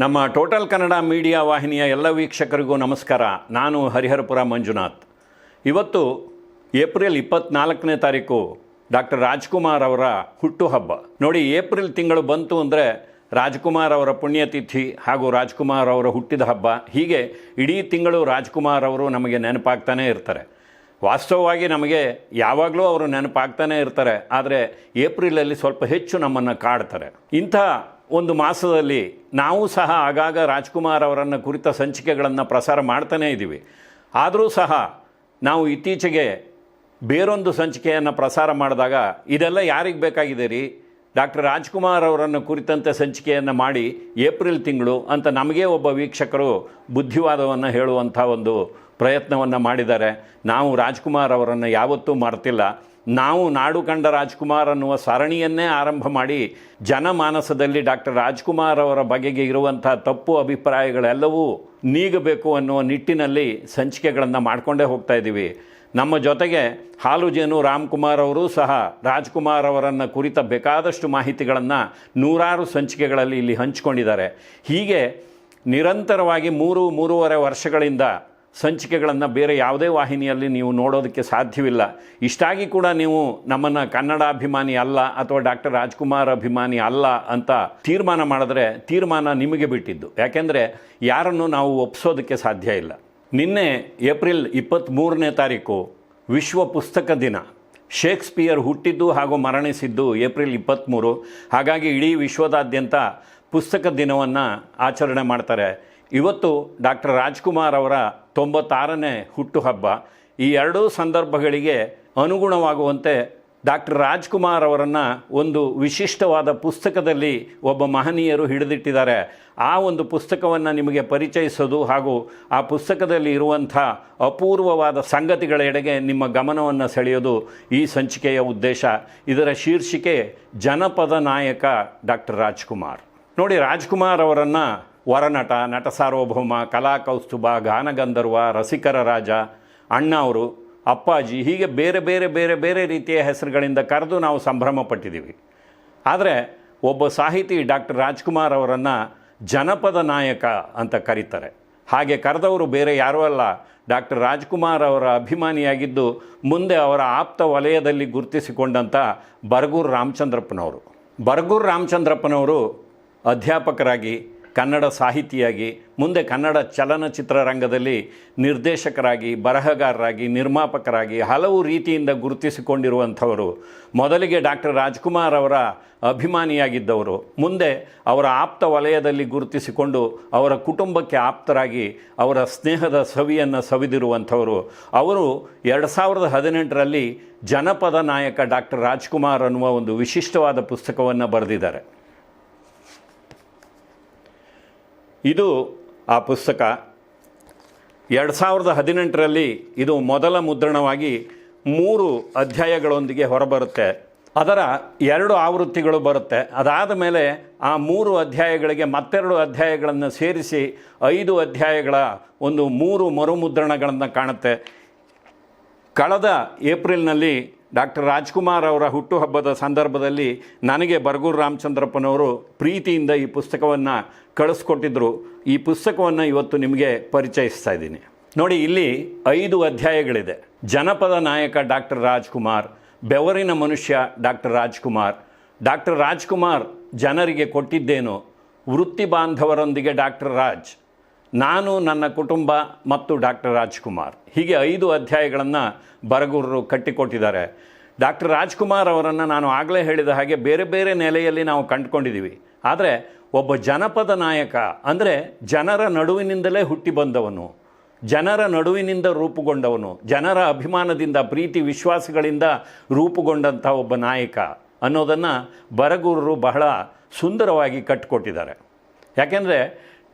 ನಮ್ಮ total Kannada media ವಾಹಿನಿಯ ಎಲ್ಲ ವೀಕ್ಷಕರಿಗೂ ನಮಸ್ಕಾರ. ನಾನು ಹರಿಹರಪುರ ಮಂಜುನಾಥ್. ಇವತ್ತು ಏಪ್ರಿಲ್ ಇಪ್ಪತ್ನಾಲ್ಕನೇ ತಾರೀಕು ಡಾಕ್ಟರ್ ರಾಜ್ಕುಮಾರ್ ಅವರ ಹುಟ್ಟುಹಬ್ಬ ನೋಡಿ, ಏಪ್ರಿಲ್ ತಿಂಗಳು ಬಂತು ಅಂದರೆ ರಾಜ್ಕುಮಾರ್ ಅವರ ಪುಣ್ಯತಿಥಿ ಹಾಗೂ ರಾಜ್ಕುಮಾರ್ ಅವರ ಹುಟ್ಟಿದ ಹಬ್ಬ. ಹೀಗೆ ಇಡೀ ತಿಂಗಳು ರಾಜ್ಕುಮಾರ್ ಅವರು ನಮಗೆ ನೆನಪಾಗ್ತಾನೇ ಇರ್ತಾರೆ. ವಾಸ್ತವವಾಗಿ ನಮಗೆ ಯಾವಾಗಲೂ ಅವರು ನೆನಪಾಗ್ತಾನೇ ಇರ್ತಾರೆ. ಆದರೆ ಏಪ್ರಿಲಲ್ಲಿ ಸ್ವಲ್ಪ ಹೆಚ್ಚು ನಮ್ಮನ್ನು ಕಾಡ್ತಾರೆ. ಇಂಥ ಒಂದು ಮಾಸದಲ್ಲಿ ನಾವು ಸಹ ಆಗಾಗ ರಾಜ್ಕುಮಾರ್ ಅವರನ್ನು ಕುರಿತ ಸಂಚಿಕೆಗಳನ್ನು ಪ್ರಸಾರ ಮಾಡ್ತಾನೇ ಇದ್ದೀವಿ. ಆದರೂ ಸಹ ನಾವು ಇತ್ತೀಚೆಗೆ ಬೇರೊಂದು ಸಂಚಿಕೆಯನ್ನು ಪ್ರಸಾರ ಮಾಡಿದಾಗ ಇದೆಲ್ಲ ಯಾರಿಗೆ ಬೇಕಾಗಿದೆ ರೀ ಡಾಕ್ಟರ್ ರಾಜ್ಕುಮಾರ್ ಅವರನ್ನು ಕುರಿತಂತೆ ಸಂಚಿಕೆಯನ್ನು ಮಾಡಿ ಏಪ್ರಿಲ್ ತಿಂಗಳು ಅಂತ ನಮಗೇ ಒಬ್ಬ ವೀಕ್ಷಕರು ಬುದ್ಧಿವಾದವನ್ನು ಹೇಳುವಂಥ ಒಂದು ಪ್ರಯತ್ನವನ್ನು ಮಾಡಿದ್ದಾರೆ. ನಾವು ರಾಜ್ಕುಮಾರ್ ಅವರನ್ನು ಯಾವತ್ತೂ ಮರ್ತಿಲ್ಲ. ನಾವು ನಾಡು ಕಂಡ ರಾಜ್ಕುಮಾರ್ ಅನ್ನುವ ಸರಣಿಯನ್ನೇ ಆರಂಭ ಮಾಡಿ ಜನಮಾನಸದಲ್ಲಿ ಡಾಕ್ಟರ್ ರಾಜ್ಕುಮಾರ್ ಅವರ ಬಗೆಗೆ ಇರುವಂಥ ತಪ್ಪು ಅಭಿಪ್ರಾಯಗಳೆಲ್ಲವೂ ನೀಗಬೇಕು ಅನ್ನುವ ನಿಟ್ಟಿನಲ್ಲಿ ಸಂಚಿಕೆಗಳನ್ನು ಮಾಡಿಕೊಂಡೇ ಹೋಗ್ತಾ ಇದ್ದೀವಿ. ನಮ್ಮ ಜೊತೆಗೆ ಹಾಲುಜೇನು ರಾಮ್ಕುಮಾರ್ ಅವರೂ ಸಹ ರಾಜ್ಕುಮಾರ್ ಅವರನ್ನು ಕುರಿತ ಬೇಕಾದಷ್ಟು ಮಾಹಿತಿಗಳನ್ನು ನೂರಾರು ಸಂಚಿಕೆಗಳಲ್ಲಿ ಇಲ್ಲಿ ಹಂಚಿಕೊಂಡಿದ್ದಾರೆ. ಹೀಗೆ ನಿರಂತರವಾಗಿ ಮೂರು, ಮೂರುವರೆ ವರ್ಷಗಳಿಂದ ಸಂಚಿಕೆಗಳನ್ನು ಬೇರೆ ಯಾವುದೇ ವಾಹಿನಿಯಲ್ಲಿ ನೀವು ನೋಡೋದಕ್ಕೆ ಸಾಧ್ಯವಿಲ್ಲ. ಇಷ್ಟಾಗಿ ಕೂಡ ನೀವು ನಮ್ಮನ್ನು ಕನ್ನಡ ಅಭಿಮಾನಿ ಅಲ್ಲ ಅಥವಾ ಡಾಕ್ಟರ್ ರಾಜ್ಕುಮಾರ್ ಅಭಿಮಾನಿ ಅಲ್ಲ ಅಂತ ತೀರ್ಮಾನ ಮಾಡಿದ್ರೆ ತೀರ್ಮಾನ ನಿಮಗೆ ಬಿಟ್ಟಿದ್ದು. ಯಾಕೆಂದರೆ ಯಾರನ್ನು ನಾವು ಒಪ್ಪಿಸೋದಕ್ಕೆ ಸಾಧ್ಯ ಇಲ್ಲ. ನಿನ್ನೆ ಏಪ್ರಿಲ್ ಇಪ್ಪತ್ತ್ಮೂರನೇ ತಾರೀಕು ವಿಶ್ವ ಪುಸ್ತಕ ದಿನ. ಶೇಕ್ಸ್ಪಿಯರ್ ಹುಟ್ಟಿದ್ದು ಹಾಗೂ ಮರಣಿಸಿದ್ದು ಏಪ್ರಿಲ್ ಇಪ್ಪತ್ತ್ಮೂರು ಹಾಗಾಗಿ ಇಡೀ ವಿಶ್ವದಾದ್ಯಂತ ಪುಸ್ತಕ ದಿನವನ್ನು ಆಚರಣೆ ಮಾಡ್ತಾರೆ. ಇವತ್ತು ಡಾಕ್ಟರ್ ರಾಜ್ಕುಮಾರ್ ಅವರ ತೊಂಬತ್ತಾರನೇ ಹುಟ್ಟುಹಬ್ಬ. ಈ ಎರಡೂ ಸಂದರ್ಭಗಳಿಗೆ ಅನುಗುಣವಾಗುವಂತೆ ಡಾಕ್ಟರ್ ರಾಜ್ಕುಮಾರ್ ಅವರನ್ನು ಒಂದು ವಿಶಿಷ್ಟವಾದ ಪುಸ್ತಕದಲ್ಲಿ ಒಬ್ಬ ಮಹನೀಯರು ಹಿಡಿದಿಟ್ಟಿದ್ದಾರೆ. ಆ ಒಂದು ಪುಸ್ತಕವನ್ನು ನಿಮಗೆ ಪರಿಚಯಿಸೋದು ಹಾಗೂ ಆ ಪುಸ್ತಕದಲ್ಲಿ ಇರುವಂಥ ಅಪೂರ್ವವಾದ ಸಂಗತಿಗಳೆಡೆಗೆ ನಿಮ್ಮ ಗಮನವನ್ನು ಸೆಳೆಯೋದು ಈ ಸಂಚಿಕೆಯ ಉದ್ದೇಶ. ಇದರ ಶೀರ್ಷಿಕೆ ಜನಪದ ನಾಯಕ ಡಾಕ್ಟರ್ ರಾಜ್ಕುಮಾರ್. ನೋಡಿ, ರಾಜ್ಕುಮಾರ್ ಅವರನ್ನು ವರನಟ, ನಟ ಸಾರ್ವಭೌಮ, ಕಲಾ ಕೌಸ್ತುಭ ಗಾನಗಂಧರ್ವ ರಸಿಕರ ರಾಜ, ಅಣ್ಣ ಅವರು, ಅಪ್ಪಾಜಿ, ಹೀಗೆ ಬೇರೆ ಬೇರೆ ಬೇರೆ ಬೇರೆ ರೀತಿಯ ಹೆಸರುಗಳಿಂದ ಕರೆದು ನಾವು ಸಂಭ್ರಮ ಪಟ್ಟಿದ್ದೀವಿ ಆದರೆ ಒಬ್ಬ ಸಾಹಿತಿ ಡಾಕ್ಟರ್ ರಾಜ್ಕುಮಾರ್ ಅವರನ್ನು ಜನಪದ ನಾಯಕ ಅಂತ ಕರೀತಾರೆ. ಹಾಗೆ ಕರೆದವರು ಬೇರೆ ಯಾರೂ ಅಲ್ಲ. ಡಾಕ್ಟರ್ ರಾಜ್ಕುಮಾರ್ ಅವರ ಅಭಿಮಾನಿಯಾಗಿದ್ದು ಮುಂದೆ ಅವರ ಆಪ್ತ ವಲಯದಲ್ಲಿ ಗುರುತಿಸಿಕೊಂಡಂಥ ಬರಗೂರು ರಾಮಚಂದ್ರಪ್ಪನವರು. ಬರಗೂರು ರಾಮಚಂದ್ರಪ್ಪನವರು ಅಧ್ಯಾಪಕರಾಗಿ ಕನ್ನಡ ಸಾಹಿತಿಯಾಗಿ, ಮುಂದೆ ಕನ್ನಡ ಚಲನಚಿತ್ರ ರಂಗದಲ್ಲಿ ನಿರ್ದೇಶಕರಾಗಿ, ಬರಹಗಾರರಾಗಿ, ನಿರ್ಮಾಪಕರಾಗಿ ಹಲವು ರೀತಿಯಿಂದ ಗುರುತಿಸಿಕೊಂಡಿರುವಂಥವರು. ಮೊದಲಿಗೆ ಡಾಕ್ಟರ್ ರಾಜ್ಕುಮಾರ್ ಅವರ ಅಭಿಮಾನಿಯಾಗಿದ್ದವರು. ಮುಂದೆ ಅವರ ಆಪ್ತ ವಲಯದಲ್ಲಿ ಗುರುತಿಸಿಕೊಂಡು ಅವರ ಕುಟುಂಬಕ್ಕೆ ಆಪ್ತರಾಗಿ ಅವರ ಸ್ನೇಹದ ಸವಿಯನ್ನು ಸವಿದಿರುವಂಥವರು. ಅವರು ಎರಡು ಸಾವಿರದ ಹದಿನೆಂಟರಲ್ಲಿ ಜನಪದ ನಾಯಕ ಡಾಕ್ಟರ್ ರಾಜ್ಕುಮಾರ್ ಅನ್ನುವ ಒಂದು ವಿಶಿಷ್ಟವಾದ ಪುಸ್ತಕವನ್ನು ಬರೆದಿದ್ದಾರೆ. ಇದು ಆ ಪುಸ್ತಕ. ಎರಡು ಸಾವಿರದ ಹದಿನೆಂಟರಲ್ಲಿ ಇದು ಮೊದಲ ಮುದ್ರಣವಾಗಿ ಮೂರು ಅಧ್ಯಾಯಗಳೊಂದಿಗೆ ಹೊರಬರುತ್ತೆ. ಅದರ ಎರಡು ಆವೃತ್ತಿಗಳು ಬರುತ್ತೆ. ಅದಾದ ಮೇಲೆ ಆ ಮೂರು ಅಧ್ಯಾಯಗಳಿಗೆ ಮತ್ತೆರಡು ಅಧ್ಯಾಯಗಳನ್ನು ಸೇರಿಸಿ ಐದು ಅಧ್ಯಾಯಗಳ ಒಂದು ಮೂರು ಮರುಮುದ್ರಣಗಳನ್ನು ಕಾಣುತ್ತೆ. ಕಳೆದ ಏಪ್ರಿಲ್ನಲ್ಲಿ ಡಾಕ್ಟರ್ ರಾಜ್ಕುಮಾರ್ ಅವರ ಹುಟ್ಟುಹಬ್ಬದ ಸಂದರ್ಭದಲ್ಲಿ ನನಗೆ ಬರಗೂರು ರಾಮಚಂದ್ರಪ್ಪನವರು ಪ್ರೀತಿಯಿಂದ ಈ ಪುಸ್ತಕವನ್ನು ಕಳಿಸ್ಕೊಟ್ಟಿದ್ದರು ಈ ಪುಸ್ತಕವನ್ನು ಇವತ್ತು ನಿಮಗೆ ಪರಿಚಯಿಸ್ತಾ ಇದ್ದೀನಿ. ನೋಡಿ, ಇಲ್ಲಿ ಐದು ಅಧ್ಯಾಯಗಳಿದೆ. ಜನಪದ ನಾಯಕ ಡಾಕ್ಟರ್ ರಾಜ್ಕುಮಾರ್, ಬೆವರಿನ ಮನುಷ್ಯ ಡಾಕ್ಟರ್ ರಾಜ್ಕುಮಾರ್. ಡಾಕ್ಟರ್ ರಾಜ್ಕುಮಾರ್ ಜನರಿಗೆ ಕೊಟ್ಟಿದ್ದೇನು? ವೃತ್ತಿ ಬಾಂಧವರೊಂದಿಗೆ ಡಾಕ್ಟರ್ ರಾಜ್ ನಾನು, ನನ್ನ ಕುಟುಂಬ ಮತ್ತು ಡಾಕ್ಟರ್ ರಾಜ್ಕುಮಾರ್. ಹೀಗೆ ಐದು ಅಧ್ಯಾಯಗಳನ್ನು ಬರಗೂರರು ಕಟ್ಟಿಕೊಟ್ಟಿದ್ದಾರೆ. ಡಾಕ್ಟರ್ ರಾಜ್ಕುಮಾರ್ ಅವರನ್ನು ನಾನು ಆಗಲೇ ಹೇಳಿದ ಹಾಗೆ ಬೇರೆ ಬೇರೆ ನೆಲೆಯಲ್ಲಿ ನಾವು ಕಂಡುಕೊಂಡಿದ್ದೀವಿ. ಆದರೆ ಒಬ್ಬ ಜನಪದ ನಾಯಕ, ಅಂದರೆ ಜನರ ನಡುವಿನಿಂದಲೇ ಹುಟ್ಟಿ ಬಂದವನು, ಜನರ ನಡುವಿನಿಂದ ರೂಪುಗೊಂಡವನು, ಜನರ ಅಭಿಮಾನದಿಂದ, ಪ್ರೀತಿ, ವಿಶ್ವಾಸಗಳಿಂದ ರೂಪುಗೊಂಡಂಥ ಒಬ್ಬ ನಾಯಕ ಅನ್ನೋದನ್ನು ಬರಗೂರರು ಬಹಳ ಸುಂದರವಾಗಿ ಕಟ್ಟಿಕೊಟ್ಟಿದ್ದಾರೆ. ಯಾಕೆಂದರೆ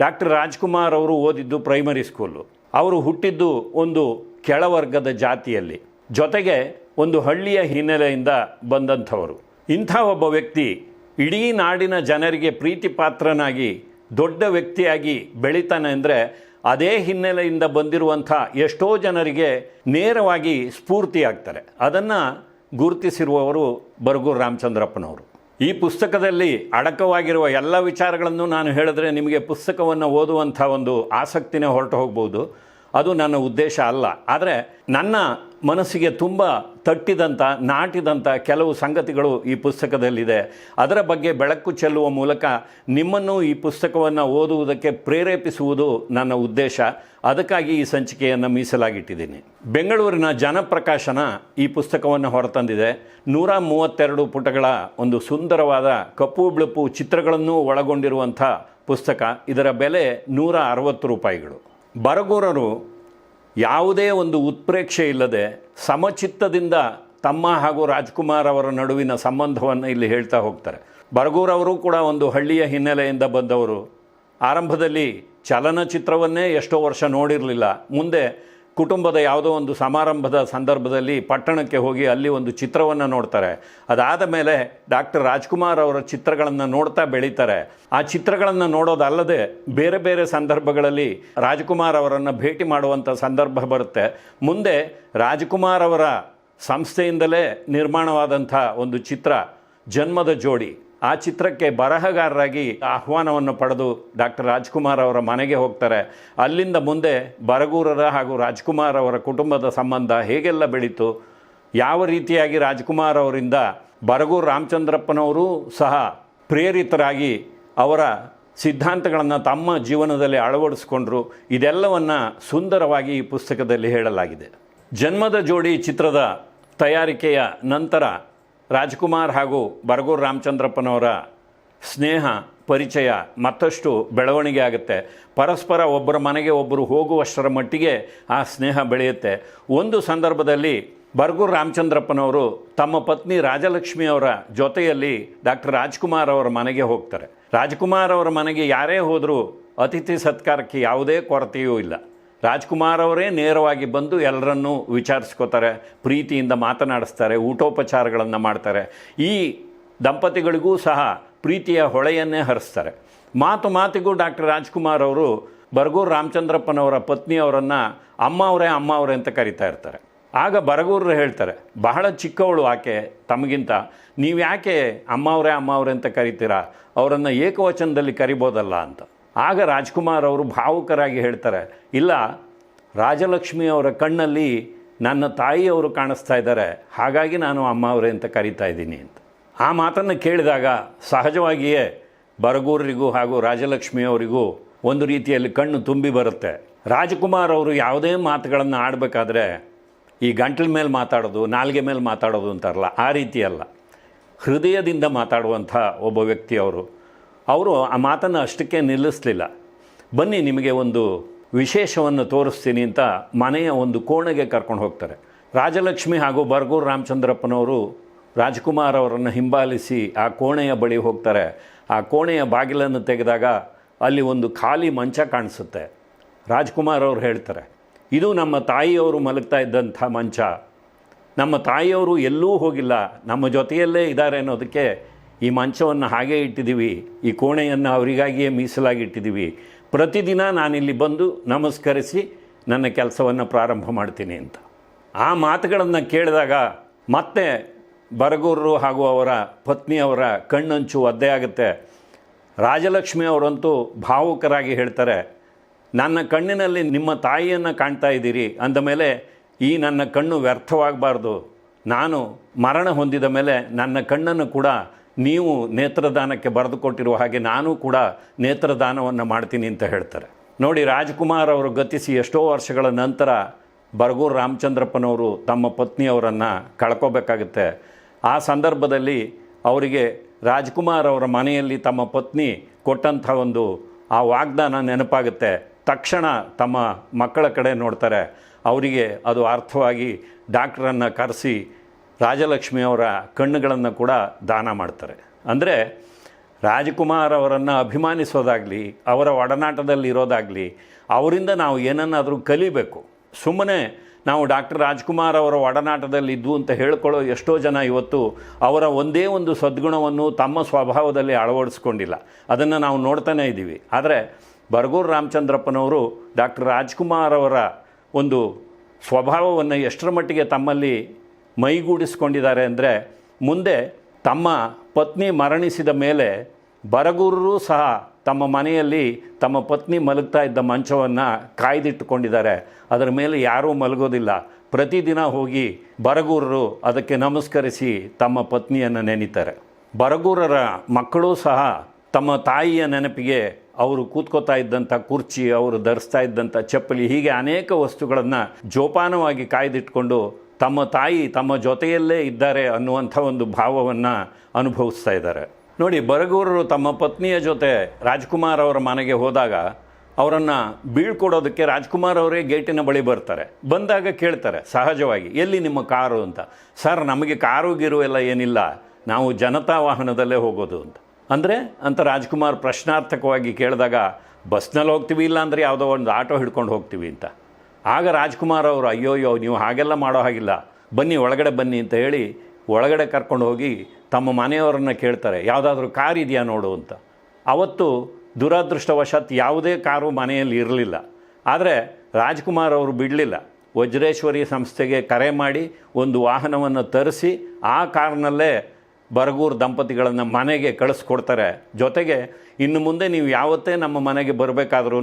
ಡಾಕ್ಟರ್ ರಾಜ್ಕುಮಾರ್ ಅವರು ಓದಿದ್ದು ಪ್ರೈಮರಿ ಸ್ಕೂಲು ಅವರು ಹುಟ್ಟಿದ್ದು ಒಂದು ಕೆಳವರ್ಗದ ಜಾತಿಯಲ್ಲಿ. ಜೊತೆಗೆ ಒಂದು ಹಳ್ಳಿಯ ಹಿನ್ನೆಲೆಯಿಂದ ಬಂದಂಥವರು. ಇಂಥ ಒಬ್ಬ ವ್ಯಕ್ತಿ ಇಡೀ ನಾಡಿನ ಜನರಿಗೆ ಪ್ರೀತಿ ಪಾತ್ರನಾಗಿ ದೊಡ್ಡ ವ್ಯಕ್ತಿಯಾಗಿ ಬೆಳಿತಾನೆ ಅಂದರೆ ಅದೇ ಹಿನ್ನೆಲೆಯಿಂದ ಬಂದಿರುವಂಥ ಎಷ್ಟೋ ಜನರಿಗೆ ನೇರವಾಗಿ ಸ್ಫೂರ್ತಿಯಾಗ್ತಾರೆ. ಅದನ್ನು ಗುರುತಿಸಿರುವವರು ಬರಗೂರು ರಾಮಚಂದ್ರಪ್ಪನವರು. ಈ ಪುಸ್ತಕದಲ್ಲಿ ಅಡಕವಾಗಿರುವ ಎಲ್ಲ ವಿಚಾರಗಳನ್ನು ನಾನು ಹೇಳಿದ್ರೆ ನಿಮಗೆ ಪುಸ್ತಕವನ್ನು ಓದುವಂಥ ಒಂದು ಆಸಕ್ತಿನೇ ಹೊರಟು ಹೋಗ್ಬೋದು. ಅದು ನನ್ನ ಉದ್ದೇಶ ಅಲ್ಲ. ಆದರೆ ನನ್ನ ಮನಸ್ಸಿಗೆ ತುಂಬ ತಟ್ಟಿದಂಥ ನಾಟಿದಂಥ ಕೆಲವು ಸಂಗತಿಗಳು ಈ ಪುಸ್ತಕದಲ್ಲಿದೆ. ಅದರ ಬಗ್ಗೆ ಬೆಳಕು ಚೆಲ್ಲುವ ಮೂಲಕ ನಿಮ್ಮನ್ನು ಈ ಪುಸ್ತಕವನ್ನು ಓದುವುದಕ್ಕೆ ಪ್ರೇರೇಪಿಸುವುದು ನನ್ನ ಉದ್ದೇಶ. ಅದಕ್ಕಾಗಿ ಈ ಸಂಚಿಕೆಯನ್ನು ಮೀಸಲಾಗಿಟ್ಟಿದ್ದೀನಿ. ಬೆಂಗಳೂರಿನ ಜನಪ್ರಕಾಶನ ಈ ಪುಸ್ತಕವನ್ನು ಹೊರತಂದಿದೆ. ನೂರ ಮೂವತ್ತೆರಡು ಪುಟಗಳ ಒಂದು ಸುಂದರವಾದ ಕಪ್ಪು ಬಿಳುಪು ಚಿತ್ರಗಳನ್ನು ಒಳಗೊಂಡಿರುವಂಥ ಪುಸ್ತಕ. ಇದರ ಬೆಲೆ ನೂರ ಅರವತ್ತು ರೂಪಾಯಿಗಳು. ಬರಗೂರರು ಯಾವುದೇ ಒಂದು ಉತ್ಪ್ರೇಕ್ಷೆ ಇಲ್ಲದೆ ಸಮಚಿತ್ತದಿಂದ ತಮ್ಮ ಹಾಗೂ ರಾಜ್ಕುಮಾರ್ ಅವರ ನಡುವಿನ ಸಂಬಂಧವನ್ನು ಇಲ್ಲಿ ಹೇಳ್ತಾ ಹೋಗ್ತಾರೆ. ಬರಗೂರವರು ಕೂಡ ಒಂದು ಹಳ್ಳಿಯ ಹಿನ್ನೆಲೆಯಿಂದ ಬಂದವರು. ಆರಂಭದಲ್ಲಿ ಚಲನಚಿತ್ರವನ್ನೇ ಎಷ್ಟೋ ವರ್ಷ ನೋಡಿರಲಿಲ್ಲ. ಮುಂದೆ ಕುಟುಂಬದ ಯಾವುದೋ ಒಂದು ಸಮಾರಂಭದ ಸಂದರ್ಭದಲ್ಲಿ ಪಟ್ಟಣಕ್ಕೆ ಹೋಗಿ ಅಲ್ಲಿ ಒಂದು ಚಿತ್ರವನ್ನು ನೋಡ್ತಾರೆ. ಅದಾದ ಮೇಲೆ ಡಾಕ್ಟರ್ ರಾಜ್ಕುಮಾರ್ ಅವರ ಚಿತ್ರಗಳನ್ನು ನೋಡ್ತಾ ಬೆಳೀತಾರೆ. ಆ ಚಿತ್ರಗಳನ್ನು ನೋಡೋದಲ್ಲದೆ ಬೇರೆ ಬೇರೆ ಸಂದರ್ಭಗಳಲ್ಲಿ ರಾಜ್ಕುಮಾರ್ ಅವರನ್ನು ಭೇಟಿ ಮಾಡುವಂಥ ಸಂದರ್ಭ ಬರುತ್ತೆ. ಮುಂದೆ ರಾಜ್ಕುಮಾರ್ ಅವರ ಸಂಸ್ಥೆಯಿಂದಲೇ ನಿರ್ಮಾಣವಾದಂಥ ಒಂದು ಚಿತ್ರ ಜನ್ಮದ ಜೋಡಿ. ಆ ಚಿತ್ರಕ್ಕೆ ಬರಹಗಾರರಾಗಿ ಆಹ್ವಾನವನ್ನು ಪಡೆದು ಡಾಕ್ಟರ್ ರಾಜ್ಕುಮಾರ್ ಅವರ ಮನೆಗೆ ಹೋಗ್ತಾರೆ. ಅಲ್ಲಿಂದ ಮುಂದೆ ಬರಗೂರರ ಹಾಗೂ ರಾಜ್ಕುಮಾರ್ ಅವರ ಕುಟುಂಬದ ಸಂಬಂಧ ಹೇಗೆಲ್ಲ ಬೆಳೀತು? ಯಾವ ರೀತಿಯಾಗಿ ರಾಜ್ಕುಮಾರ್ ಅವರಿಂದ ಬರಗೂರು ರಾಮಚಂದ್ರಪ್ಪನವರು ಸಹ ಪ್ರೇರಿತರಾಗಿ ಅವರ ಸಿದ್ಧಾಂತಗಳನ್ನು ತಮ್ಮ ಜೀವನದಲ್ಲಿ ಅಳವಡಿಸ್ಕೊಂಡ್ರು? ಇದೆಲ್ಲವನ್ನು ಸುಂದರವಾಗಿ ಈ ಪುಸ್ತಕದಲ್ಲಿ ಹೇಳಲಾಗಿದೆ. ಜನ್ಮದ ಜೋಡಿ ಚಿತ್ರದ ತಯಾರಿಕೆಯ ನಂತರ ರಾಜ್ಕುಮಾರ್ ಹಾಗೂ ಬರಗೂರು ರಾಮಚಂದ್ರಪ್ಪನವರ ಸ್ನೇಹ, ಪರಿಚಯ ಮತ್ತಷ್ಟು ಬೆಳವಣಿಗೆ ಆಗುತ್ತೆ. ಪರಸ್ಪರ ಒಬ್ಬರ ಮನೆಗೆ ಒಬ್ಬರು ಹೋಗುವಷ್ಟರ ಮಟ್ಟಿಗೆ ಆ ಸ್ನೇಹ ಬೆಳೆಯುತ್ತೆ. ಒಂದು ಸಂದರ್ಭದಲ್ಲಿ ಬರಗೂರು ರಾಮಚಂದ್ರಪ್ಪನವರು ತಮ್ಮ ಪತ್ನಿ ರಾಜಲಕ್ಷ್ಮಿಯವರ ಜೊತೆಯಲ್ಲಿ ಡಾಕ್ಟರ್ ರಾಜ್ಕುಮಾರ್ ಅವರ ಮನೆಗೆ ಹೋಗ್ತಾರೆ. ರಾಜ್ಕುಮಾರ್ ಅವರ ಮನೆಗೆ ಯಾರೇ ಹೋದರೂ ಅತಿಥಿ ಸತ್ಕಾರಕ್ಕೆ ಯಾವುದೇ ಕೊರತೆಯೂ ಇಲ್ಲ. ರಾಜ್ಕುಮಾರ್ ಅವರೇ ನೇರವಾಗಿ ಬಂದು ಎಲ್ಲರನ್ನೂ ವಿಚಾರಿಸ್ಕೋತಾರೆ, ಪ್ರೀತಿಯಿಂದ ಮಾತನಾಡಿಸ್ತಾರೆ, ಊಟೋಪಚಾರಗಳನ್ನು ಮಾಡ್ತಾರೆ. ಈ ದಂಪತಿಗಳಿಗೂ ಸಹ ಪ್ರೀತಿಯ ಹೊಳೆಯನ್ನೇ ಹರಿಸ್ತಾರೆ. ಮಾತು ಮಾತಿಗೂ ಡಾಕ್ಟರ್ ರಾಜ್ಕುಮಾರ್ ಅವರು ಬರಗೂರು ರಾಮಚಂದ್ರಪ್ಪನವರ ಪತ್ನಿಯವರನ್ನು ಅಮ್ಮ ಅವರೇ ಅಮ್ಮ ಅವರೇ ಅಂತ ಕರಿತಾ ಇರ್ತಾರೆ. ಆಗ ಬರಗೂರರು ಹೇಳ್ತಾರೆ, ಬಹಳ ಚಿಕ್ಕವಳು ಆಕೆ, ತಮಗಿಂತ. ನೀವು ಯಾಕೆ ಅಮ್ಮ ಅವರೇ ಅಂತ ಕರಿತೀರಾ? ಅವರನ್ನು ಏಕವಚನದಲ್ಲಿ ಕರಿಬೋದಲ್ಲ ಅಂತ. ಆಗ ರಾಜ್ಕುಮಾರ್ ಅವರು ಭಾವುಕರಾಗಿ ಹೇಳ್ತಾರೆ, ಇಲ್ಲ, ರಾಜಲಕ್ಷ್ಮಿ ಅವರ ಕಣ್ಣಲ್ಲಿ ನನ್ನ ತಾಯಿಯವರು ಕಾಣಿಸ್ತಾ ಇದ್ದಾರೆ, ಹಾಗಾಗಿ ನಾನು ಅಮ್ಮ ಅವರೇ ಅಂತ ಕರಿತಾ ಇದ್ದೀನಿ ಅಂತ. ಆ ಮಾತನ್ನು ಕೇಳಿದಾಗ ಸಹಜವಾಗಿಯೇ ಬರಗೂರರಿಗೂ ಹಾಗೂ ರಾಜಲಕ್ಷ್ಮಿಯವರಿಗೂ ಒಂದು ರೀತಿಯಲ್ಲಿ ಕಣ್ಣು ತುಂಬಿ ಬರುತ್ತೆ. ರಾಜಕುಮಾರ್ ಅವರು ಯಾವುದೇ ಮಾತುಗಳನ್ನು ಆಡಬೇಕಾದ್ರೆ ಈ ಗಂಟಲ ಮೇಲೆ ಮಾತಾಡೋದು, ನಾಲ್ಗೆ ಮೇಲೆ ಮಾತಾಡೋದು ಅಂತಾರಲ್ಲ, ಆ ರೀತಿ ಅಲ್ಲ ಹೃದಯದಿಂದ ಮಾತಾಡುವಂಥ ಒಬ್ಬ ವ್ಯಕ್ತಿ ಅವರು ಆ ಮಾತನ್ನು ಅಷ್ಟಕ್ಕೆ ನಿಲ್ಲಿಸಲಿಲ್ಲ. ಬನ್ನಿ ನಿಮಗೆ ಒಂದು ವಿಶೇಷವನ್ನು ತೋರಿಸ್ತೀನಿ ಅಂತ ಮನೆಯ ಒಂದು ಕೋಣೆಗೆ ಕರ್ಕೊಂಡು ಹೋಗ್ತಾರೆ. ರಾಜಲಕ್ಷ್ಮಿ ಹಾಗೂ ಬರ್ಗೂರು ರಾಮಚಂದ್ರಪ್ಪನವರು ರಾಜ್ಕುಮಾರ್ ಅವರನ್ನು ಹಿಂಬಾಲಿಸಿ ಆ ಕೋಣೆಯ ಬಳಿ ಹೋಗ್ತಾರೆ. ಆ ಕೋಣೆಯ ಬಾಗಿಲನ್ನು ತೆಗೆದಾಗ ಅಲ್ಲಿ ಒಂದು ಖಾಲಿ ಮಂಚ ಕಾಣಿಸುತ್ತೆ. ರಾಜ್ಕುಮಾರ್ ಅವರು ಹೇಳ್ತಾರೆ, ಇದು ನಮ್ಮ ತಾಯಿಯವರು ಮಲಗ್ತಾ ಇದ್ದಂಥ ಮಂಚ. ನಮ್ಮ ತಾಯಿಯವರು ಎಲ್ಲೂ ಹೋಗಿಲ್ಲ. ನಮ್ಮ ಜೊತೆಯಲ್ಲೇ ಇದ್ದಾರೆ ಅನ್ನೋದಕ್ಕೆ ಈ ಮಂಚವನ್ನು ಹಾಗೇ ಇಟ್ಟಿದ್ದೀವಿ, ಈ ಕೋಣೆಯನ್ನು ಅವರಿಗಾಗಿಯೇ ಮೀಸಲಾಗಿ ಇಟ್ಟಿದ್ದೀವಿ. ಪ್ರತಿದಿನ ನಾನಿಲ್ಲಿ ಬಂದು ನಮಸ್ಕರಿಸಿ ನನ್ನ ಕೆಲಸವನ್ನು ಪ್ರಾರಂಭ ಮಾಡ್ತೀನಿ ಅಂತ. ಆ ಮಾತುಗಳನ್ನು ಕೇಳಿದಾಗ ಮತ್ತೆ ಬರಗೂರರು ಹಾಗೂ ಅವರ ಪತ್ನಿಯವರ ಕಣ್ಣಂಚು ಒದ್ದೆ ಆಗುತ್ತೆ. ರಾಜಲಕ್ಷ್ಮಿ ಅವರಂತೂ ಭಾವುಕರಾಗಿ ಹೇಳ್ತಾರೆ, ನನ್ನ ಕಣ್ಣಿನಲ್ಲಿ ನಿಮ್ಮ ತಾಯಿಯನ್ನು ಕಾಣ್ತಾ ಇದ್ದೀರಿ. ಅಂದಮೇಲೆ ಈ ನನ್ನ ಕಣ್ಣು ವ್ಯರ್ಥವಾಗಬಾರ್ದು. ನಾನು ಮರಣ ಹೊಂದಿದ ಮೇಲೆ ನನ್ನ ಕಣ್ಣನ್ನು ಕೂಡ ನೀವು ನೇತ್ರದಾನಕ್ಕೆ ಬರೆದುಕೊಟ್ಟಿರುವ ಹಾಗೆ ನಾನು ಕೂಡ ನೇತ್ರದಾನವನ್ನು ಮಾಡ್ತೀನಿ ಅಂತ ಹೇಳ್ತಾರೆ. ನೋಡಿ, ರಾಜ್ಕುಮಾರ್ ಅವರು ಗತಿಸಿ ಎಷ್ಟೋ ವರ್ಷಗಳ ನಂತರ ಬರಗೂರು ರಾಮಚಂದ್ರಪ್ಪನವರು ತಮ್ಮ ಪತ್ನಿಯವರನ್ನು ಕಳ್ಕೋಬೇಕಾಗುತ್ತೆ. ಆ ಸಂದರ್ಭದಲ್ಲಿ ಅವರಿಗೆ ರಾಜ್ಕುಮಾರ್ ಅವರ ಮನೆಯಲ್ಲಿ ತಮ್ಮ ಪತ್ನಿ ಕೊಟ್ಟಂಥ ಒಂದು ಆ ವಾಗ್ದಾನ ನೆನಪಾಗುತ್ತೆ. ತಕ್ಷಣ ತಮ್ಮ ಮಕ್ಕಳ ಕಡೆ ನೋಡ್ತಾರೆ. ಅವರಿಗೆ ಅದು ಅರ್ಥವಾಗಿ ಡಾಕ್ಟ್ರನ್ನು ಕರೆಸಿ ರಾಜಲಕ್ಷ್ಮಿ ಅವರ ಕಣ್ಣುಗಳನ್ನು ಕೂಡ ದಾನ ಮಾಡ್ತಾರೆ. ಅಂದರೆ ರಾಜಕುಮಾರ್ ಅವರನ್ನು ಅಭಿಮಾನಿಸೋದಾಗಲಿ, ಅವರ ಒಡನಾಟದಲ್ಲಿ ಇರೋದಾಗಲಿ, ಅವರಿಂದ ನಾವು ಏನನ್ನಾದರೂ ಕಲಿಬೇಕು. ಸುಮ್ಮನೆ ನಾವು ಡಾಕ್ಟರ್ ರಾಜ್ಕುಮಾರ್ ಅವರ ಒಡನಾಟದಲ್ಲಿ ಇದ್ದು ಅಂತ ಹೇಳ್ಕೊಳ್ಳೋ ಎಷ್ಟೋ ಜನ ಇವತ್ತು ಅವರ ಒಂದೇ ಒಂದು ಸದ್ಗುಣವನ್ನು ತಮ್ಮ ಸ್ವಭಾವದಲ್ಲಿ ಅಳವಡಿಸ್ಕೊಂಡಿಲ್ಲ. ಅದನ್ನು ನಾವು ನೋಡ್ತಾನೇ ಇದ್ದೀವಿ. ಆದರೆ ಬರಗೂರು ರಾಮಚಂದ್ರಪ್ಪನವರು ಡಾಕ್ಟರ್ ರಾಜ್ಕುಮಾರ್ ಅವರ ಒಂದು ಸ್ವಭಾವವನ್ನು ಎಷ್ಟರ ಮಟ್ಟಿಗೆ ತಮ್ಮಲ್ಲಿ ಮೈಗೂಡಿಸ್ಕೊಂಡಿದ್ದಾರೆ ಅಂದರೆ ಮುಂದೆ ತಮ್ಮ ಪತ್ನಿ ಮರಣಿಸಿದ ಮೇಲೆ ಬರಗೂರರು ಸಹ ತಮ್ಮ ಮನೆಯಲ್ಲಿ ತಮ್ಮ ಪತ್ನಿ ಮಲಗ್ತಾ ಇದ್ದ ಮಂಚವನ್ನು ಕಾಯ್ದಿಟ್ಟುಕೊಂಡಿದ್ದಾರೆ. ಅದರ ಮೇಲೆ ಯಾರೂ ಮಲಗೋದಿಲ್ಲ. ಪ್ರತಿದಿನ ಹೋಗಿ ಬರಗೂರರು ಅದಕ್ಕೆ ನಮಸ್ಕರಿಸಿ ತಮ್ಮ ಪತ್ನಿಯನ್ನು ನೆನೀತಾರೆ. ಬರಗೂರರ ಮಕ್ಕಳು ಸಹ ತಮ್ಮ ತಾಯಿಯ ನೆನಪಿಗೆ ಅವರು ಕೂತ್ಕೋತಾ ಇದ್ದಂಥ ಕುರ್ಚಿ, ಅವರು ಧರಿಸ್ತಾ ಇದ್ದಂಥ ಚಪ್ಪಲಿ ಹೀಗೆ ಅನೇಕ ವಸ್ತುಗಳನ್ನು ಜೋಪಾನವಾಗಿ ಕಾಯ್ದಿಟ್ಕೊಂಡು ತಮ್ಮ ತಾಯಿ ತಮ್ಮ ಜೊತೆಯಲ್ಲೇ ಇದ್ದಾರೆ ಅನ್ನುವಂಥ ಒಂದು ಭಾವವನ್ನು ಅನುಭವಿಸ್ತಾ ಇದ್ದಾರೆ. ನೋಡಿ, ಬರಗೂರರು ತಮ್ಮ ಪತ್ನಿಯ ಜೊತೆ ರಾಜ್ಕುಮಾರ್ ಅವರ ಮನೆಗೆ ಹೋದಾಗ ಅವರನ್ನು ಬೀಳ್ಕೊಡೋದಕ್ಕೆ ರಾಜ್ಕುಮಾರ್ ಅವರೇ ಗೇಟಿನ ಬಳಿ ಬರ್ತಾರೆ. ಬಂದಾಗ ಕೇಳ್ತಾರೆ ಸಹಜವಾಗಿ, ಎಲ್ಲಿ ನಿಮ್ಮ ಕಾರು? ಅಂತ. ಸರ್, ನಮಗೆ ಕಾರು ಗಿರು ಎಲ್ಲ ಏನಿಲ್ಲ, ನಾವು ಜನತಾ ವಾಹನದಲ್ಲೇ ಹೋಗೋದು ಅಂತ. ಅಂದರೆ ಅಂತ ರಾಜ್ಕುಮಾರ್ ಪ್ರಶ್ನಾರ್ಥಕವಾಗಿ ಕೇಳಿದಾಗ, ಬಸ್ನಲ್ಲಿ ಹೋಗ್ತೀವಿ ಇಲ್ಲ ಅಂದರೆ ಯಾವುದೋ ಒಂದು ಆಟೋ ಹಿಡ್ಕೊಂಡು ಹೋಗ್ತೀವಿ ಅಂತ. ಆಗ ರಾಜ್ಕುಮಾರ್ ಅವರು, ಅಯ್ಯೋಯ್ಯೋ, ನೀವು ಹಾಗೆಲ್ಲ ಮಾಡೋ ಹಾಗಿಲ್ಲ. ಬನ್ನಿ, ಒಳಗಡೆ ಬನ್ನಿ ಅಂತ ಹೇಳಿ ಒಳಗಡೆ ಕರ್ಕೊಂಡು ಹೋಗಿ ತಮ್ಮ ಮನೆಯವರನ್ನು ಕೇಳ್ತಾರೆ, ಯಾವುದಾದ್ರೂ ಕಾರ್ ಇದೆಯಾ ನೋಡು ಅಂತ. ಅವತ್ತು ದುರದೃಷ್ಟವಶಾತ್ ಯಾವುದೇ ಕಾರು ಮನೆಯಲ್ಲಿ ಇರಲಿಲ್ಲ. ಆದರೆ ರಾಜ್ಕುಮಾರ್ ಅವರು ಬಿಡಲಿಲ್ಲ. ವಜ್ರೇಶ್ವರಿ ಸಂಸ್ಥೆಗೆ ಕರೆ ಮಾಡಿ ಒಂದು ವಾಹನವನ್ನು ತರಿಸಿ ಆ ಕಾರ್ನಲ್ಲೇ ಬರಗೂರು ದಂಪತಿಗಳನ್ನು ಮನೆಗೆ ಕಳಿಸ್ಕೊಡ್ತಾರೆ. ಜೊತೆಗೆ ಇನ್ನು ಮುಂದೆ ನೀವು ಯಾವತ್ತೇ ನಮ್ಮ ಮನೆಗೆ ಬರಬೇಕಾದ್ರೂ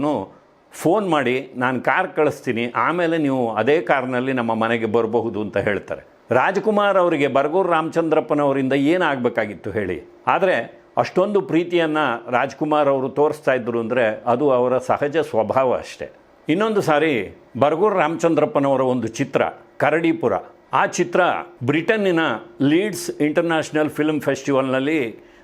ಫೋನ್ ಮಾಡಿ, ನಾನು ಕಾರ್ ಕಳಿಸ್ತೀನಿ, ಆಮೇಲೆ ನೀವು ಅದೇ ಕಾರ್ನಲ್ಲಿ ನಮ್ಮ ಮನೆಗೆ ಬರಬಹುದು ಅಂತ ಹೇಳ್ತಾರೆ. ರಾಜ್ಕುಮಾರ್ ಅವರಿಗೆ ಬರಗೂರು ರಾಮಚಂದ್ರಪ್ಪನವರಿಂದ ಏನಾಗಬೇಕಾಗಿತ್ತು ಹೇಳಿ. ಆದರೆ, ಅಷ್ಟೊಂದು ಪ್ರೀತಿಯನ್ನು ರಾಜ್ಕುಮಾರ್ ಅವರು ತೋರಿಸ್ತಾ ಇದ್ದರು ಅಂದರೆ ಅದು ಅವರ ಸಹಜ ಸ್ವಭಾವ ಅಷ್ಟೇ. ಇನ್ನೊಂದು ಸಾರಿ, ಬರಗೂರು ರಾಮಚಂದ್ರಪ್ಪನವರ ಒಂದು ಚಿತ್ರ, ಕರಡಿಪುರ. ಆ ಚಿತ್ರ ಬ್ರಿಟನ್ನಿನ ಲೀಡ್ಸ್ ಇಂಟರ್ನ್ಯಾಷನಲ್ ಫಿಲ್ಮ್ ಫೆಸ್ಟಿವಲ್ನಲ್ಲಿ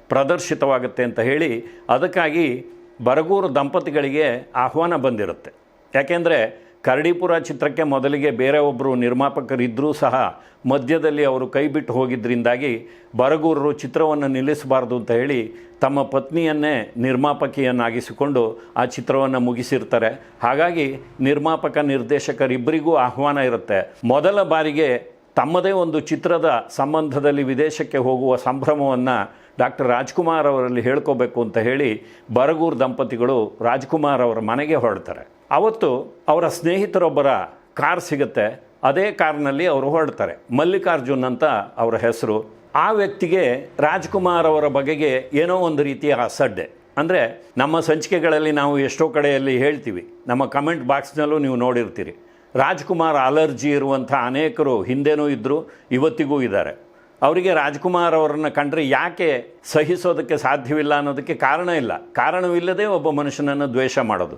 ಪ್ರದರ್ಶಿತವಾಗುತ್ತೆ ಅಂತ ಹೇಳಿ, ಅದಕ್ಕಾಗಿ ಬರಗೂರು ದಂಪತಿಗಳಿಗೆ ಆಹ್ವಾನ ಬಂದಿರುತ್ತೆ. ಯಾಕೆಂದರೆ ಕರಡಿಪುರ ಚಿತ್ರಕ್ಕೆ ಮೊದಲಿಗೆ ಬೇರೆ ಒಬ್ಬರು ನಿರ್ಮಾಪಕರಿದ್ದರೂ ಸಹ ಮಧ್ಯದಲ್ಲಿ ಅವರು ಕೈ ಬಿಟ್ಟು ಹೋಗಿದ್ದರಿಂದಾಗಿ ಬರಗೂರರು ಚಿತ್ರವನ್ನು ನಿಲ್ಲಿಸಬಾರ್ದು ಅಂತ ಹೇಳಿ ತಮ್ಮ ಪತ್ನಿಯನ್ನೇ ನಿರ್ಮಾಪಕಿಯನ್ನಾಗಿಸಿಕೊಂಡು ಆ ಚಿತ್ರವನ್ನು ಮುಗಿಸಿರ್ತಾರೆ. ಹಾಗಾಗಿ ನಿರ್ಮಾಪಕ ನಿರ್ದೇಶಕರಿಬ್ಬರಿಗೂ ಆಹ್ವಾನ ಇರುತ್ತೆ. ಮೊದಲ ಬಾರಿಗೆ ತಮ್ಮದೇ ಒಂದು ಚಿತ್ರದ ಸಂಬಂಧದಲ್ಲಿ ವಿದೇಶಕ್ಕೆ ಹೋಗುವ ಸಂಭ್ರಮವನ್ನು ಡಾಕ್ಟರ್ ರಾಜ್ಕುಮಾರ್ ಅವರಲ್ಲಿ ಹೇಳ್ಕೋಬೇಕು ಅಂತ ಹೇಳಿ ಬರಗೂರು ದಂಪತಿಗಳು ರಾಜ್ಕುಮಾರ್ ಅವರ ಮನೆಗೆ ಹೊರಡ್ತಾರೆ. ಅವತ್ತು ಅವರ ಸ್ನೇಹಿತರೊಬ್ಬರ ಕಾರ್ ಸಿಗುತ್ತೆ. ಅದೇ ಕಾರ್ನಲ್ಲಿ ಅವರು ಹೊರಡ್ತಾರೆ. ಮಲ್ಲಿಕಾರ್ಜುನ್ ಅಂತ ಅವರ ಹೆಸರು. ಆ ವ್ಯಕ್ತಿಗೆ ರಾಜ್ಕುಮಾರ್ ಅವರ ಬಗೆಗೆ ಏನೋ ಒಂದು ರೀತಿಯ ಅಸಡ್ಡೆ. ಅಂದರೆ ನಮ್ಮ ಸಂಚಿಕೆಗಳಲ್ಲಿ ನಾವು ಎಷ್ಟೋ ಕಡೆಯಲ್ಲಿ ಹೇಳ್ತೀವಿ. ನಮ್ಮ ಕಮೆಂಟ್ ಬಾಕ್ಸ್ನಲ್ಲೂ ನೀವು ನೋಡಿರ್ತೀರಿ. ರಾಜ್ಕುಮಾರ್ ಅಲರ್ಜಿ ಇರುವಂಥ ಅನೇಕರು ಹಿಂದೆನೂ ಇದ್ದರು ಇವತ್ತಿಗೂ ಇದ್ದಾರೆ. ಅವರಿಗೆ ರಾಜ್ಕುಮಾರ್ ಅವರನ್ನು ಕಂಡ್ರೆ ಯಾಕೆ ಸಹಿಸೋದಕ್ಕೆ ಸಾಧ್ಯವಿಲ್ಲ ಅನ್ನೋದಕ್ಕೆ ಕಾರಣ ಇಲ್ಲ. ಕಾರಣವಿಲ್ಲದೆ ಒಬ್ಬ ಮನುಷ್ಯನನ್ನು ದ್ವೇಷ ಮಾಡೋದು.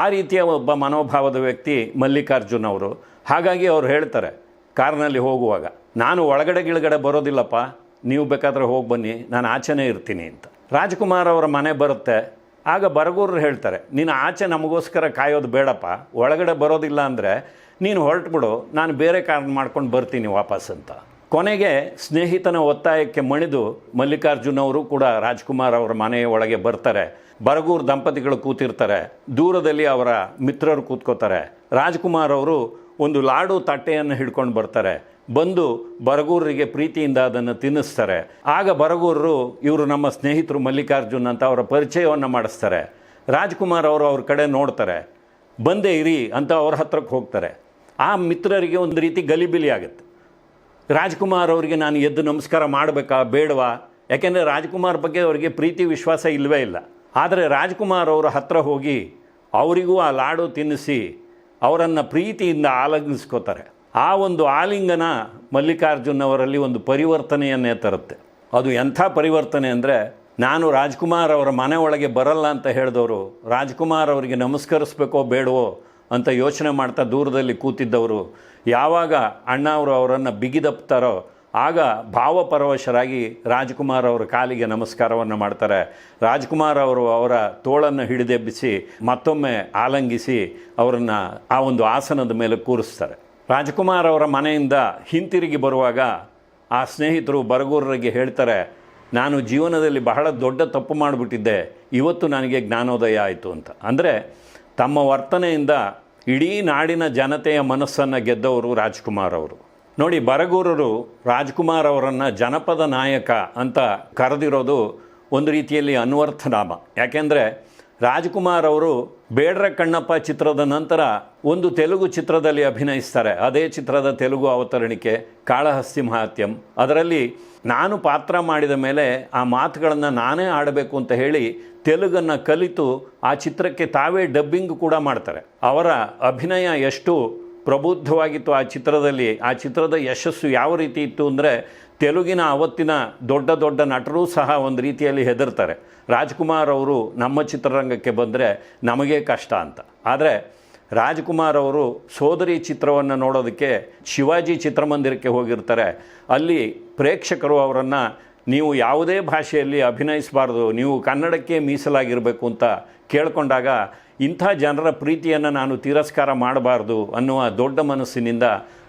ಆ ರೀತಿಯ ಒಬ್ಬ ಮನೋಭಾವದ ವ್ಯಕ್ತಿ ಮಲ್ಲಿಕಾರ್ಜುನ್ ಅವರು. ಹಾಗಾಗಿ ಅವ್ರು ಹೇಳ್ತಾರೆ, ಕಾರ್ನಲ್ಲಿ ಹೋಗುವಾಗ, ನಾನು ಒಳಗಡೆ ಗಿಳಗಡೆ ಬರೋದಿಲ್ಲಪ್ಪ, ನೀವು ಬೇಕಾದರೆ ಹೋಗಿ ಬನ್ನಿ, ನಾನು ಆಚೆನೇ ಇರ್ತೀನಿ ಅಂತ. ರಾಜ್ಕುಮಾರ್ ಅವರ ಮನೆ ಬರುತ್ತೆ. ಆಗ ಬರಗೂರರು ಹೇಳ್ತಾರೆ, ನೀನು ಆಚೆ ನಮಗೋಸ್ಕರ ಕಾಯೋದು ಬೇಡಪ್ಪ, ಒಳಗಡೆ ಬರೋದಿಲ್ಲ ಅಂದರೆ ನೀನು ಹೊರಟುಬಿಡು, ನಾನು ಬೇರೆ ಕಾರಣ ಮಾಡ್ಕೊಂಡು ಬರ್ತೀನಿ ವಾಪಸ್ ಅಂತ. ಕೊನೆಗೆ ಸ್ನೇಹಿತನ ಒತ್ತಾಯಕ್ಕೆ ಮಣಿದು ಮಲ್ಲಿಕಾರ್ಜುನ್ ಅವರು ಕೂಡ ರಾಜ್ಕುಮಾರ್ ಅವರ ಮನೆಯ ಒಳಗೆ ಬರ್ತಾರೆ. ಬರಗೂರು ದಂಪತಿಗಳು ಕೂತಿರ್ತಾರೆ. ದೂರದಲ್ಲಿ ಅವರ ಮಿತ್ರರು ಕೂತ್ಕೋತಾರೆ. ರಾಜ್ಕುಮಾರ್ ಅವರು ಒಂದು ಲಾಡು ತಟ್ಟೆಯನ್ನು ಹಿಡ್ಕೊಂಡು ಬರ್ತಾರೆ. ಬಂದು ಬರಗೂರಿಗೆ ಪ್ರೀತಿಯಿಂದ ಅದನ್ನು ತಿನ್ನಿಸ್ತಾರೆ. ಆಗ ಬರಗೂರರು ಇವರು ನಮ್ಮ ಸ್ನೇಹಿತರು ಮಲ್ಲಿಕಾರ್ಜುನ್ ಅಂತ ಅವರ ಪರಿಚಯವನ್ನು ಮಾಡಿಸ್ತಾರೆ. ರಾಜ್ಕುಮಾರ್ ಅವರು ಅವ್ರ ಕಡೆ ನೋಡ್ತಾರೆ. ಬಂದೇ ಇರಿ ಅಂತ ಅವ್ರ ಹತ್ರಕ್ಕೆ ಹೋಗ್ತಾರೆ. ಆ ಮಿತ್ರರಿಗೆ ಒಂದು ರೀತಿ ಗಲಿಬಿಲಿ ಆಗುತ್ತೆ. ರಾಜ್ಕುಮಾರ್ ಅವರಿಗೆ ನಾನು ಎದ್ದು ನಮಸ್ಕಾರ ಮಾಡಬೇಕಾ, ಬೇಡವಾ? ಯಾಕೆಂದರೆ ರಾಜ್ಕುಮಾರ್ ಬಗ್ಗೆ ಅವರಿಗೆ ಪ್ರೀತಿ, ವಿಶ್ವಾಸ ಇಲ್ಲವೇ ಇಲ್ಲ. ಆದರೆ ರಾಜ್ಕುಮಾರ್ ಅವರ ಹತ್ರ ಹೋಗಿ ಅವರಿಗೂ ಆ ಲಾಡು ತಿನ್ನಿಸಿ ಅವರನ್ನು ಪ್ರೀತಿಯಿಂದ ಆಲಂಗಿಸ್ಕೋತಾರೆ. ಆ ಒಂದು ಆಲಿಂಗನ ಮಲ್ಲಿಕಾರ್ಜುನ್ ಅವರಲ್ಲಿ ಒಂದು ಪರಿವರ್ತನೆಯನ್ನೇ ತರುತ್ತೆ. ಅದು ಎಂಥ ಪರಿವರ್ತನೆ ಅಂದರೆ ನಾನು ರಾಜ್ಕುಮಾರ್ ಅವರ ಮನೆ ಒಳಗೆ ಬರಲ್ಲ ಅಂತ ಹೇಳಿದವರು, ರಾಜ್ಕುಮಾರ್ ಅವರಿಗೆ ನಮಸ್ಕರಿಸ್ಬೇಕೋ ಬೇಡವೋ ಅಂತ ಯೋಚನೆ ಮಾಡ್ತಾ ದೂರದಲ್ಲಿ ಕೂತಿದ್ದವರು ಯಾವಾಗ ಅಣ್ಣ ಅವರು ಅವರನ್ನು ಬಿಗಿದಪ್ತಾರೋ, ಆಗ ಭಾವಪರವಶರಾಗಿ ರಾಜ್ಕುಮಾರ್ ಅವರ ಕಾಲಿಗೆ ನಮಸ್ಕಾರವನ್ನು ಮಾಡ್ತಾರೆ. ರಾಜ್ಕುಮಾರ್ ಅವರು ಅವರ ತೋಳನ್ನು ಹಿಡಿದೆಬ್ಬಿಸಿ, ಮತ್ತೊಮ್ಮೆ ಆಲಂಗಿಸಿ ಅವರನ್ನು ಆ ಒಂದು ಆಸನದ ಮೇಲೆ ಕೂರಿಸ್ತಾರೆ. ರಾಜ್ಕುಮಾರ್ ಅವರ ಮನೆಯಿಂದ ಹಿಂತಿರುಗಿ ಬರುವಾಗ ಆ ಸ್ನೇಹಿತರು ಬರಗೂರರಿಗೆ ಹೇಳ್ತಾರೆ, ನಾನು ಜೀವನದಲ್ಲಿ ಬಹಳ ದೊಡ್ಡ ತಪ್ಪು ಮಾಡಿಬಿಟ್ಟಿದ್ದೆ. ಇವತ್ತು ನನಗೆ ಜ್ಞಾನೋದಯ ಆಯಿತು ಅಂತ. ಅಂದರೆ ತಮ್ಮ ವರ್ತನೆಯಿಂದ ಇಡೀ ನಾಡಿನ ಜನತೆಯ ಮನಸ್ಸನ್ನು ಗೆದ್ದವರು ರಾಜ್ಕುಮಾರ್ ಅವರು. ನೋಡಿ, ಬರಗೂರರು ರಾಜ್ಕುಮಾರ್ ಅವರನ್ನು ಜನಪದ ನಾಯಕ ಅಂತ ಕರೆದಿರೋದು ಒಂದು ರೀತಿಯಲ್ಲಿ ಅನ್ವರ್ಥನಾಮ. ಯಾಕೆಂದರೆ ರಾಜ್ಕುಮಾರ್ ಅವರು ಬೇಡ್ರ ಕಣ್ಣಪ್ಪ ಚಿತ್ರದ ನಂತರ ಒಂದು ತೆಲುಗು ಚಿತ್ರದಲ್ಲಿ ಅಭಿನಯಿಸ್ತಾರೆ. ಅದೇ ಚಿತ್ರದ ತೆಲುಗು ಅವತರಣಿಕೆ ಕಾಳಹಸ್ತಿ ಮಹಾತ್ಯಂ ಅದರಲ್ಲಿ ನಾನು ಪಾತ್ರ ಮಾಡಿದ ಮೇಲೆ ಆ ಮಾತುಗಳನ್ನು ನಾನೇ ಆಡಬೇಕು ಅಂತ ಹೇಳಿ ತೆಲುಗನ್ನು ಕಲಿತು ಆ ಚಿತ್ರಕ್ಕೆ ತಾವೇ ಡಬ್ಬಿಂಗ್ ಕೂಡ ಮಾಡ್ತಾರೆ. ಅವರ ಅಭಿನಯ ಎಷ್ಟು ಪ್ರಬುದ್ಧವಾಗಿತ್ತು ಆ ಚಿತ್ರದಲ್ಲಿ, ಆ ಚಿತ್ರದ ಯಶಸ್ಸು ಯಾವ ರೀತಿ ಇತ್ತು ಅಂದರೆ ತೆಲುಗಿನ ಅವತ್ತಿನ ದೊಡ್ಡ ದೊಡ್ಡ ನಟರೂ ಸಹ ಒಂದು ರೀತಿಯಲ್ಲಿ ಹೆದರ್ತಾರೆ. ರಾಜ್ಕುಮಾರ್ ಅವರು ನಮ್ಮ ಚಿತ್ರರಂಗಕ್ಕೆ ಬಂದರೆ ನಮಗೆ ಕಷ್ಟ ಅಂತ. ಆದರೆ ರಾಜ್ಕುಮಾರ್ ಅವರು ಸೋದರಿ ಚಿತ್ರವನ್ನು ನೋಡೋದಕ್ಕೆ ಶಿವಾಜಿ ಚಿತ್ರಮಂದಿರಕ್ಕೆ ಹೋಗಿರ್ತಾರೆ. ಅಲ್ಲಿ ಪ್ರೇಕ್ಷಕರು ಅವರನ್ನು ನೀವು ಯಾವುದೇ ಭಾಷೆಯಲ್ಲಿ ಅಭಿನಯಿಸಬಾರ್ದು, ನೀವು ಕನ್ನಡಕ್ಕೆ ಮೀಸಲಾಗಿರಬೇಕು ಅಂತ ಕೇಳಿಕೊಂಡಾಗ ಇಂಥ ಜನರ ಪ್ರೀತಿಯನ್ನು ನಾನು ತಿರಸ್ಕಾರ ಮಾಡಬಾರ್ದು ಅನ್ನುವ ದೊಡ್ಡ ಮನಸ್ಸಿನಿಂದ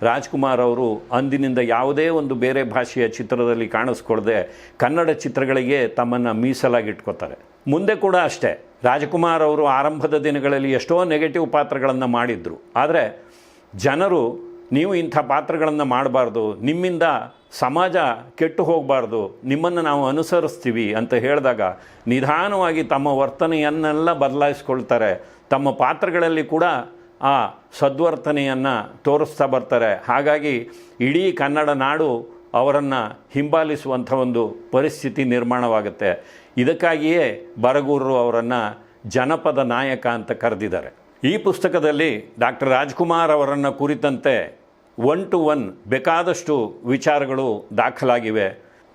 ರಾಜ್ಕುಮಾರ್ ಅವರು ಅಂದಿನಿಂದ ಯಾವುದೇ ಒಂದು ಬೇರೆ ಭಾಷೆಯ ಚಿತ್ರದಲ್ಲಿ ಕಾಣಿಸ್ಕೊಳ್ದೆ ಕನ್ನಡ ಚಿತ್ರಗಳಿಗೆ ತಮ್ಮನ್ನು ಮೀಸಲಾಗಿಟ್ಕೋತಾರೆ. ಮುಂದೆ ಕೂಡ ಅಷ್ಟೇ, ರಾಜ್ಕುಮಾರ್ ಅವರು ಆರಂಭದ ದಿನಗಳಲ್ಲಿ ಎಷ್ಟೋ ನೆಗೆಟಿವ್ ಪಾತ್ರಗಳನ್ನು ಮಾಡಿದ್ರು. ಆದರೆ ಜನರು, ನೀವು ಇಂಥ ಪಾತ್ರಗಳನ್ನು ಮಾಡಬಾರ್ದು, ನಿಮ್ಮಿಂದ ಸಮಾಜ ಕೆಟ್ಟು ಹೋಗಬಾರ್ದು, ನಿಮ್ಮನ್ನು ನಾವು ಅನುಸರಿಸ್ತೀವಿ ಅಂತ ಹೇಳಿದಾಗ ನಿಧಾನವಾಗಿ ತಮ್ಮ ವರ್ತನೆಯನ್ನೆಲ್ಲ ಬದಲಾಯಿಸ್ಕೊಳ್ತಾರೆ. ತಮ್ಮ ಪಾತ್ರಗಳಲ್ಲಿ ಕೂಡ ಆ ಸದ್ವರ್ತನೆಯನ್ನು ತೋರಿಸ್ತಾ ಬರ್ತಾರೆ. ಹಾಗಾಗಿ ಇಡೀ ಕನ್ನಡ ನಾಡು ಅವರನ್ನು ಹಿಂಬಾಲಿಸುವಂಥ ಒಂದು ಪರಿಸ್ಥಿತಿ ನಿರ್ಮಾಣವಾಗುತ್ತೆ. ಇದಕ್ಕಾಗಿಯೇ ಬರಗೂರು ಅವರನ್ನು ಜನಪದ ನಾಯಕ ಅಂತ ಕರೆದಿದ್ದಾರೆ. ಈ ಪುಸ್ತಕದಲ್ಲಿ ಡಾಕ್ಟರ್ ರಾಜ್ಕುಮಾರ್ ಅವರನ್ನು ಕುರಿತಂತೆ ಒನ್ ಟು ಒನ್ ಬೇಕಾದಷ್ಟು ವಿಚಾರಗಳು ದಾಖಲಾಗಿವೆ.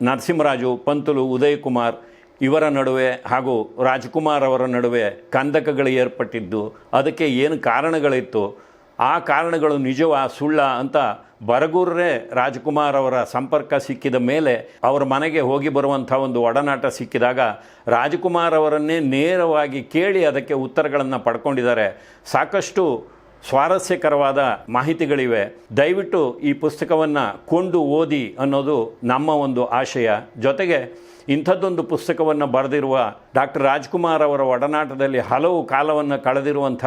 ನರಸಿಂಹರಾಜು, ಪಂತುಲು, ಉದಯಕುಮಾರ್ ಇವರ ನಡುವೆ ಹಾಗೂ ರಾಜ್ಕುಮಾರ್ ಅವರ ನಡುವೆ ಕಂದಕಗಳು ಏರ್ಪಟ್ಟಿದ್ದು, ಅದಕ್ಕೆ ಏನು ಕಾರಣಗಳಿತ್ತು? ಆ ಕಾರಣಗಳು ನಿಜವಾ, ಸುಳ್ಳ ಅಂತ ಬರಗೂರರೇ ರಾಜ್ಕುಮಾರ್ ಅವರ ಸಂಪರ್ಕ ಸಿಕ್ಕಿದ ಮೇಲೆ ಅವರ ಮನೆಗೆ ಹೋಗಿ ಬರುವಂಥ ಒಂದು ಒಡನಾಟ ಸಿಕ್ಕಿದಾಗ ರಾಜ್ಕುಮಾರ್ ಅವರನ್ನೇ ನೇರವಾಗಿ ಕೇಳಿ ಅದಕ್ಕೆ ಉತ್ತರಗಳನ್ನು ಪಡ್ಕೊಂಡಿದ್ದಾರೆ. ಸಾಕಷ್ಟು ಸ್ವಾರಸ್ಯಕರವಾದ ಮಾಹಿತಿಗಳಿವೆ. ದಯವಿಟ್ಟು ಈ ಪುಸ್ತಕವನ್ನು ಕೊಂಡು ಓದಿ ಅನ್ನೋದು ನಮ್ಮ ಒಂದು ಆಶಯ. ಜೊತೆಗೆ ಇಂಥದ್ದೊಂದು ಪುಸ್ತಕವನ್ನು ಬರೆದಿರುವ ಡಾಕ್ಟರ್ ರಾಜ್ಕುಮಾರ್ ಅವರ ಒಡನಾಟದಲ್ಲಿ ಹಲವು ಕಾಲವನ್ನು ಕಳೆದಿರುವಂಥ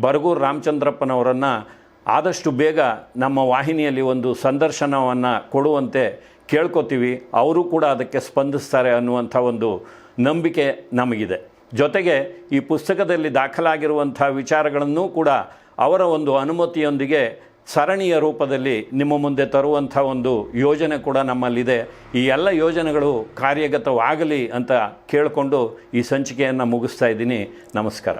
ಬರಗೂರು ರಾಮಚಂದ್ರಪ್ಪನವರನ್ನು ಆದಷ್ಟು ಬೇಗ ನಮ್ಮ ವಾಹಿನಿಯಲ್ಲಿ ಒಂದು ಸಂದರ್ಶನವನ್ನು ಕೊಡುವಂತೆ ಕೇಳ್ಕೊತೀವಿ. ಅವರು ಕೂಡ ಅದಕ್ಕೆ ಸ್ಪಂದಿಸ್ತಾರೆ ಅನ್ನುವಂಥ ಒಂದು ನಂಬಿಕೆ ನಮಗಿದೆ. ಜೊತೆಗೆ ಈ ಪುಸ್ತಕದಲ್ಲಿ ದಾಖಲಾಗಿರುವಂಥ ವಿಚಾರಗಳನ್ನೂ ಕೂಡ ಅವರ ಒಂದು ಅನುಮತಿಯೊಂದಿಗೆ ಸರಣಿಯ ರೂಪದಲ್ಲಿ ನಿಮ್ಮ ಮುಂದೆ ತರುವಂಥ ಒಂದು ಯೋಜನೆ ಕೂಡ ನಮ್ಮಲ್ಲಿದೆ. ಈ ಎಲ್ಲ ಯೋಜನೆಗಳು ಕಾರ್ಯಗತವಾಗಲಿ ಅಂತ ಕೇಳಿಕೊಂಡು ಈ ಸಂಚಿಕೆಯನ್ನು ಮುಗಿಸ್ತಾ ಇದ್ದೀನಿ. ನಮಸ್ಕಾರ.